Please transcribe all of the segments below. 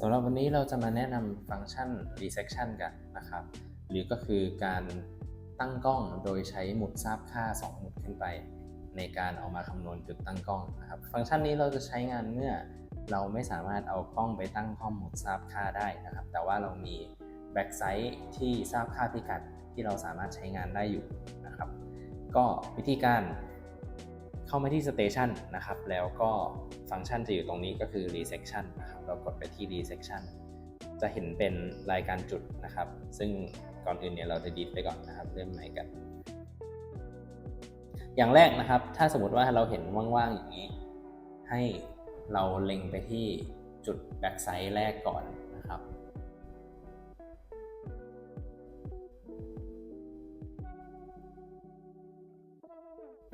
สำหรับวันนี้เราจะมาแนะนำฟังก์ชัน resection กันนะครับ หรือก็คือการตั้งกล้องโดยใช้หมุดทราบค่า 2 หมุดขึ้นไป ในการเอามาคำนวณจุดตั้งกล้องนะครับ ฟังก์ชันนี้เราจะใช้งานเมื่อ เราไม่สามารถเอากล้องไปตั้งข้อมูลทราบค่าได้นะครับ แต่ว่าเรามี back site ที่ทราบค่าพิกัดที่เราสามารถใช้งานได้อยู่นะครับ ก็วิธีการ เข้ามาที่ station นะครับ แล้วก็ฟังก์ชันจะอยู่ตรงนี้ก็คือ resection นะครับ เรากดไปที่ resection จะเห็นเป็นรายการจุดนะครับ ซึ่งก่อนอื่นเนี่ยเราจะดีดไปก่อนนะครับ เริ่มใหม่กัน อย่างแรกนะครับ ถ้าสมมติว่าเราเห็นว่างๆอย่างนี้ ให้เราเล็งไปที่จุด back site แรกก่อนนะครับ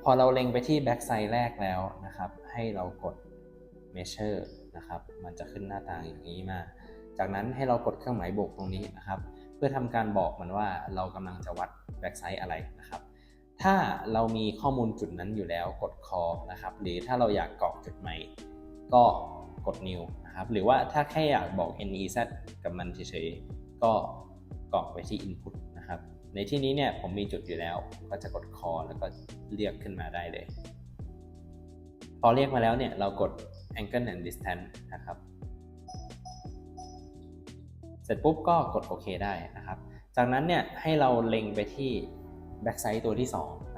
พอเราเล็งไปที่ back side แรกแล้วนะครับ ให้เรากด measure นะครับ มันจะขึ้นหน้าต่างอย่างนี้มา จากนั้นให้เรากดเครื่องหมายบวกตรงนี้นะครับ เพื่อทำการบอกมันว่าเรากำลังจะวัด back side อะไรนะครับ ถ้าเรามีข้อมูลจุดนั้นอยู่แล้วกด call นะครับ หรือถ้าเราอยากกรอกจุดใหม่ ก็กด new นะครับ หรือว่าถ้าแค่อยากบอก nez กับมันเฉยๆ ก็กรอกไปที่ input นะครับ ในที่นี้เนี่ยผมมีจุดอยู่แล้วผมก็จะกดคอแล้วก็เรียกขึ้นมาได้เลย พอเรียกมาแล้วเนี่ยเรากด angle and distance นะครับ เสร็จปุ๊บก็กดโอเคได้นะครับ จากนั้นเนี่ยให้เราเล็งไปที่ back side ตัวที่ 2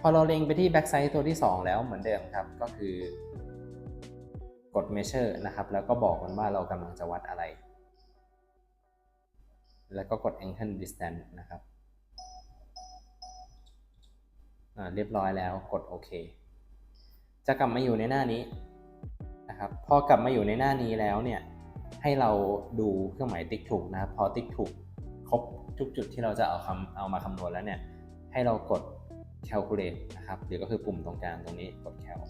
พอเราเล็งไปที่ back side ตัวที่ 2 แล้วเหมือนเดิมครับ ก็คือกด measure นะครับ แล้วก็บอกมันว่าเรากำลังจะวัดอะไร แล้วก็กด angle distance นะครับอ่าเรียบร้อยแล้วกดโอเค จะกลับมาอยู่ในหน้านี้นะครับ พอกลับมาอยู่ในหน้านี้แล้วเนี่ย ให้เราดูเครื่องหมายติ๊กถูกนะครับ พอติ๊กถูกครบทุกจุดที่เราจะเอาคำเอามาคำนวณแล้วเนี่ย ให้เรากด calculate นะครับหรือก็คือปุ่มตรงกลางตรงนี้กด cal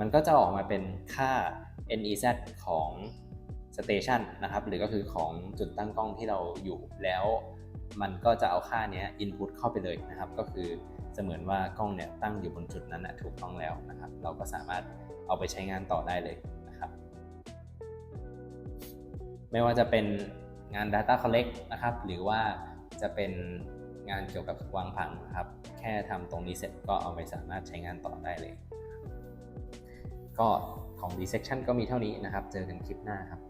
มันก็จะออกมาเป็นค่า nez ของ station นะครับหรือก็คือของจุดตั้งกล้องที่เราอยู่แล้วมันก็จะเอาค่าเนี้ย input เข้าไปเลยนะครับ ก็คือเสมือนว่ากล้องเนี่ยตั้งอยู่บนจุดนั้นนะถูกต้องแล้วนะครับ เราก็สามารถเอาไปใช้งานต่อได้เลยนะครับ ไม่ว่าจะเป็นงาน Data Collect นะครับ หรือว่าจะเป็น งานเกี่ยวกับวางผังครับ แค่ทำตรงนี้เสร็จก็เอาไปสามารถใช้งานต่อได้เลย ก็ของ Dissection ก็มีเท่านี้นะครับ เจอกันคลิปหน้าครับ